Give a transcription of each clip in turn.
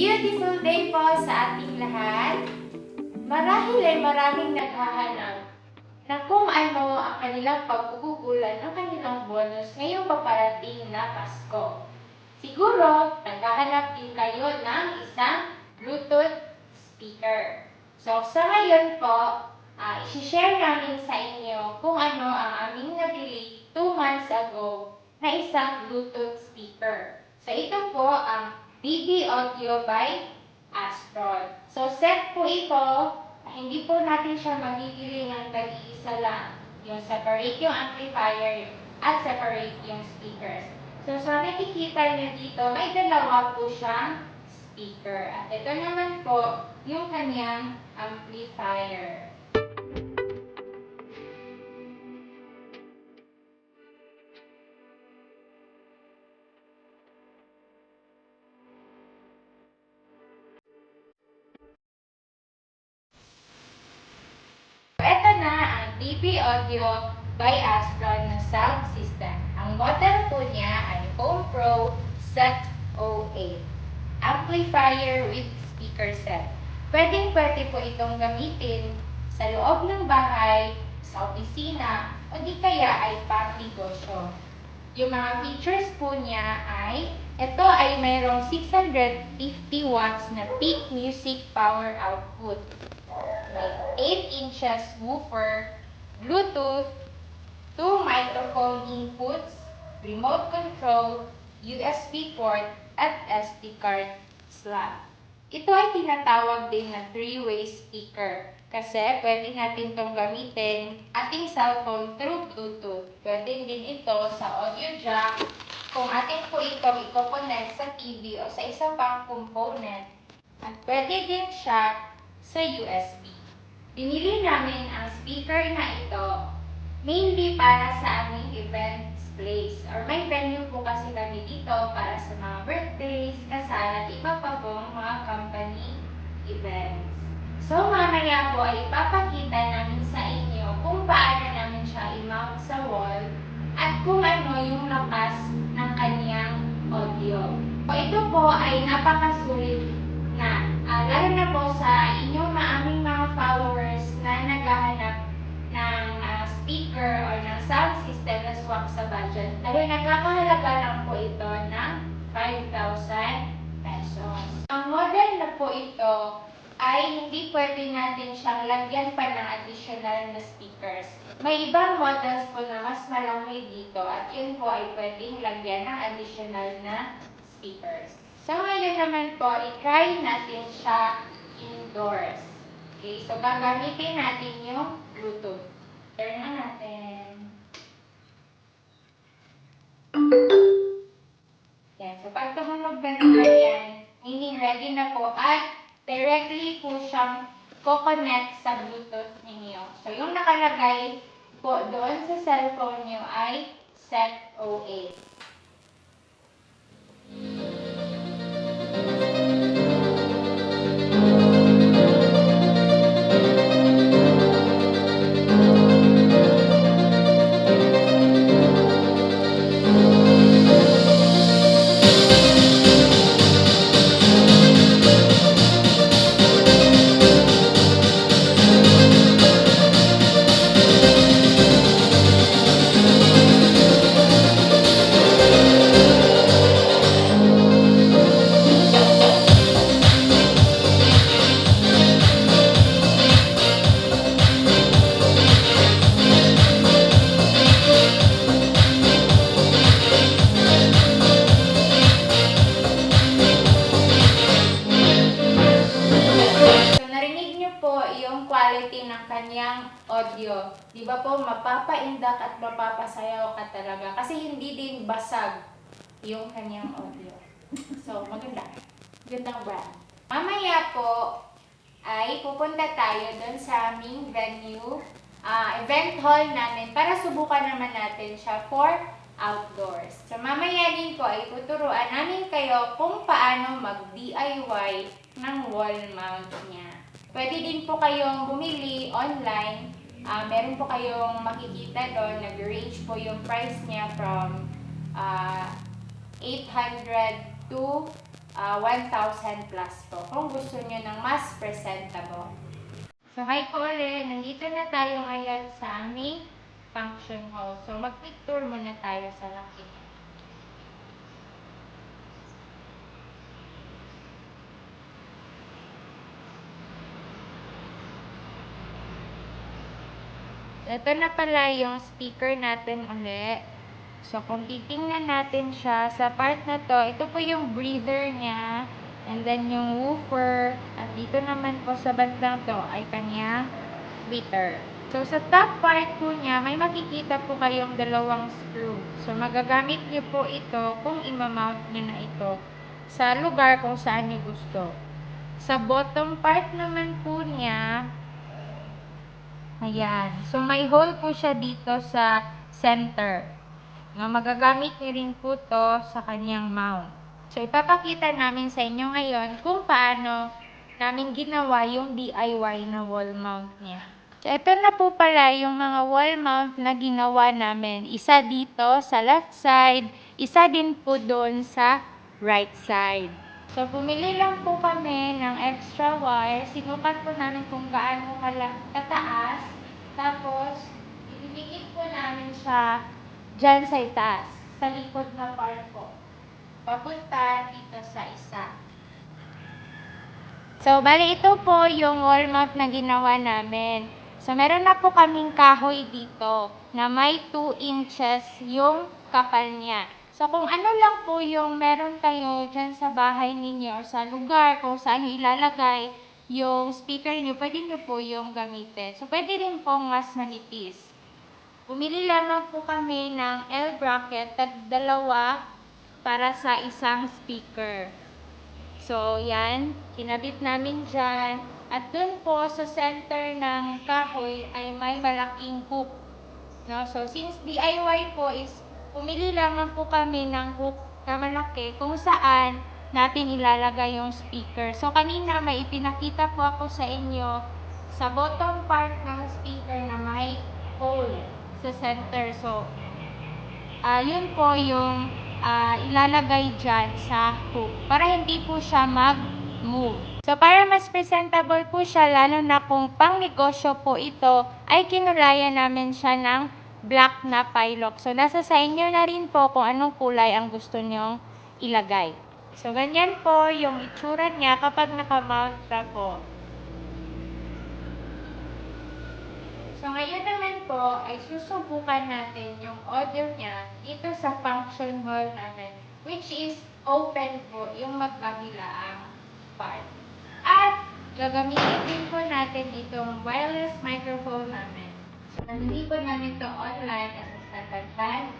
Beautiful day po sa ating lahat. Marahil ay maraming naghahanap na kung ano ang kanilang pagkukulan ng kanilang bonus ngayong paparating na Pasko. Siguro, naghahanap din kayo ng isang Bluetooth speaker. So, sa ngayon po, uh, isi-share namin sa inyo kung ano ang aming nabili 2 months ago na isang Bluetooth speaker. So, ito po ang Audio by Astron. So, set po ito. Hindi po natin siya magigili ng tag-iisa lang. Yung separate yung amplifier at separate yung speakers. So, sa nakikita niyo dito, may dalawa po siyang speaker. At ito naman po, yung kanyang amplifier. Na ang DB Audio by Astron na sound system. Ang model po niya ay Home Pro Set 08. Amplifier with speaker set. Pwedeng pwede po itong gamitin sa loob ng bahay, sa opisina, o di kaya ay pang negosyo. Yung mga features po niya ay, ito ay mayroong 650 watts na peak music power output. May 8 inches woofer, Bluetooth, 2 microphone inputs, remote control, USB port, at SD card slot. Ito ay tinatawag din na three-way speaker kasi pwede natin itong gamitin ating cellphone through Bluetooth. Pwede din ito sa audio jack kung atin po ito i-connect sa TV o sa isa pang component. At pwede din siya sa USB. Binili namin ang speaker na ito mainly para sa aming events place or may venue po kasi kami dito para sa mga birthdays, kasal at iba pa pong mga company events. So mamaya po ay ipapakita namin sa inyo kung paano namin siya i-mount sa wall at kung ano yung lakas ng kanyang audio. So ito po ay napakasulit na ah, lalo na po sa inyong mga aming mga followers na naghahanap ng ah, speaker or ng sound system na swak sa budget. Dahil nagkakahalaga lang po ito ng 5,000 pesos. Ang model na po ito ay hindi pwede natin siyang lagyan pa ng additional na speakers. May ibang models po na mas malaki dito at yun po ay pwedeng lagyan ng additional na speakers. So ngayon naman po, i-try natin siya indoors. Okay, so gagamitin natin yung Bluetooth. Turn na natin. Yan, so pag tumunog na naman yan, meaning ready na po at directly po siyang ko-connect sa Bluetooth ninyo. So yung nakalagay po doon sa cellphone nyo ay set 08. Audio. Di ba po, mapapaindak at mapapasayaw ka talaga. Kasi hindi din basag yung kanyang audio. So, maganda. Gandang brand. Mamaya po, ay pupunta tayo doon sa aming venue, ah, event hall namin para subukan naman natin siya for outdoors. So mamaya din po ay tuturuan namin kayo kung paano mag-DIY ng wall mount niya. Pwede din po kayong bumili online. Ah, meron po kayong makikita doon, nag-range po yung price niya from ah, 800 to ah, 1,000 plus po kung gusto nyo ng mas presentable. So, hi po ulit. Nandito na tayo ngayon sa aming function hall. So, mag-picture muna tayo sa laki. Ito na pala yung speaker natin uli. So, kung titingnan natin siya, sa part na to, ito po yung breather niya. And then, yung woofer. At dito naman po sa bandang to ay kanya tweeter. So, sa top part po niya, may makikita po kayong dalawang screw. So, magagamit niyo po ito kung imamount niyo na ito sa lugar kung saan niyo gusto. Sa bottom part naman po niya, ayan. So, may hole po siya dito sa center. Na magagamit niyo rin po to sa kanyang mount. So, ipapakita namin sa inyo ngayon kung paano namin ginawa yung DIY na wall mount niya. So, ito na po pala yung mga wall mount na ginawa namin. Isa dito sa left side, isa din po doon sa right side. So, bumili lang po kami ng extra wire. Sinukat po namin kung gaano kataas. Tapos, ididikit po namin siya dyan sa itaas, sa likod na part po. Papunta dito sa isa. So, bali ito po yung wall mount na ginawa namin. So, meron na po kaming kahoy dito na may 2 inches yung kapal niya. So, kung ano lang po yung meron kayo dyan sa bahay ninyo or sa lugar kung saan nyo ilalagay yung speaker niyo, pwede nyo po yung gamitin. So, pwede rin pong mas manipis. Bumili lamang po kami ng L bracket at dalawa para sa isang speaker. So, yan. Kinabit namin dyan. At dun po sa center ng kahoy ay may malaking hook. No? So, since DIY po is pumili lamang po kami ng hook na malaki kung saan natin ilalagay yung speaker. So, kanina may ipinakita po ako sa inyo sa bottom part ng speaker na may hole sa center. So, Ah, yun po yung ah, ilalagay dyan sa hook para hindi po siya mag-move. So, para mas presentable po siya, lalo na kung pang negosyo po ito, ay kinulayan namin siya ng black na pilok. So, nasa sa inyo na rin po kung anong kulay ang gusto nyong ilagay. So, ganyan po yung itsura niya kapag nakamount na po. So, ngayon naman po ay susubukan natin yung audio niya dito sa function hall namin, which is open po yung magkabilaang part. At gagamitin din po natin itong wireless microphone namin. Nandito namin to online as a second-hand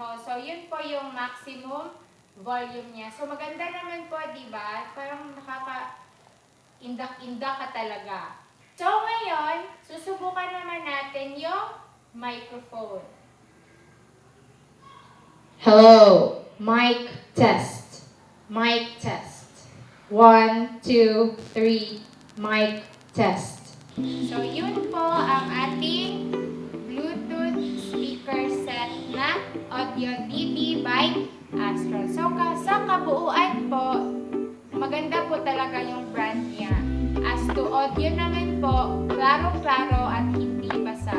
hall. So, yun po yung maximum volume niya. So maganda naman po, di ba? Parang nakaka indak-indak ka talaga. So ngayon, susubukan naman natin yung microphone. Hello, mic test. Mic test. One, two, three, mic test. So yun po ang ating speaker set na Audio DB by Astro. So sa kabuuan po, maganda po talaga yung brand niya. As to audio naman po, klaro-klaro at hindi basa.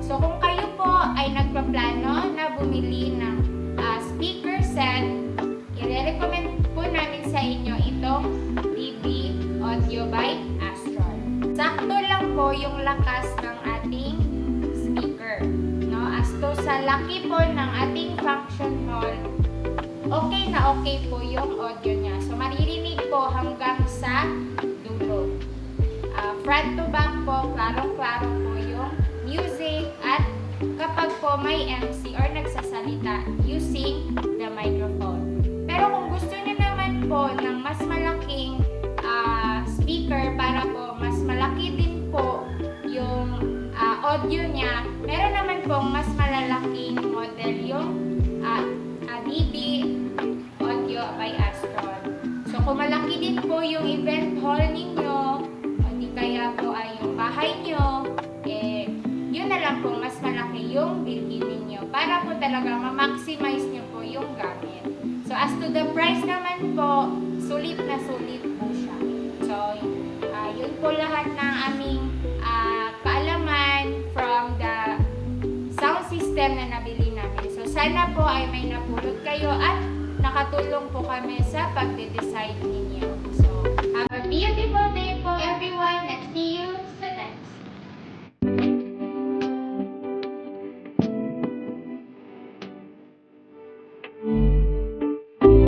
So kung kayo po ay nagpaplano na bumili ng ah, speaker set, i-recommend po namin sa inyo itong DB Audio by Astron. Sakto lang po yung lakas ng sa laki po ng ating function hall, okay na okay po yung audio niya. So maririnig po hanggang sa dulo. Ah, front to back po, klarong-klaro po yung music at kapag po may MC or nagsasalita using the microphone. Pero kung gusto niyo naman po ng mas malaking ah, speaker para po mas malaki din po yung audio niya, meron naman pong mas malalaking model yung ah, ah, DB Audio by Astron. So kung malaki din po yung event hall ninyo, o di kaya po ay yung bahay nyo, eh, yun na lang po, mas malaki yung bilhin ninyo para po talaga ma-maximize nyo po yung gamit. So as to the price naman po, sulit na sulit po siya. So, ah, yun po lahat ng aming Sana po ay may napulot kayo at nakatulong po kami sa pagde-decide ninyo. So, have a beautiful day po everyone and see you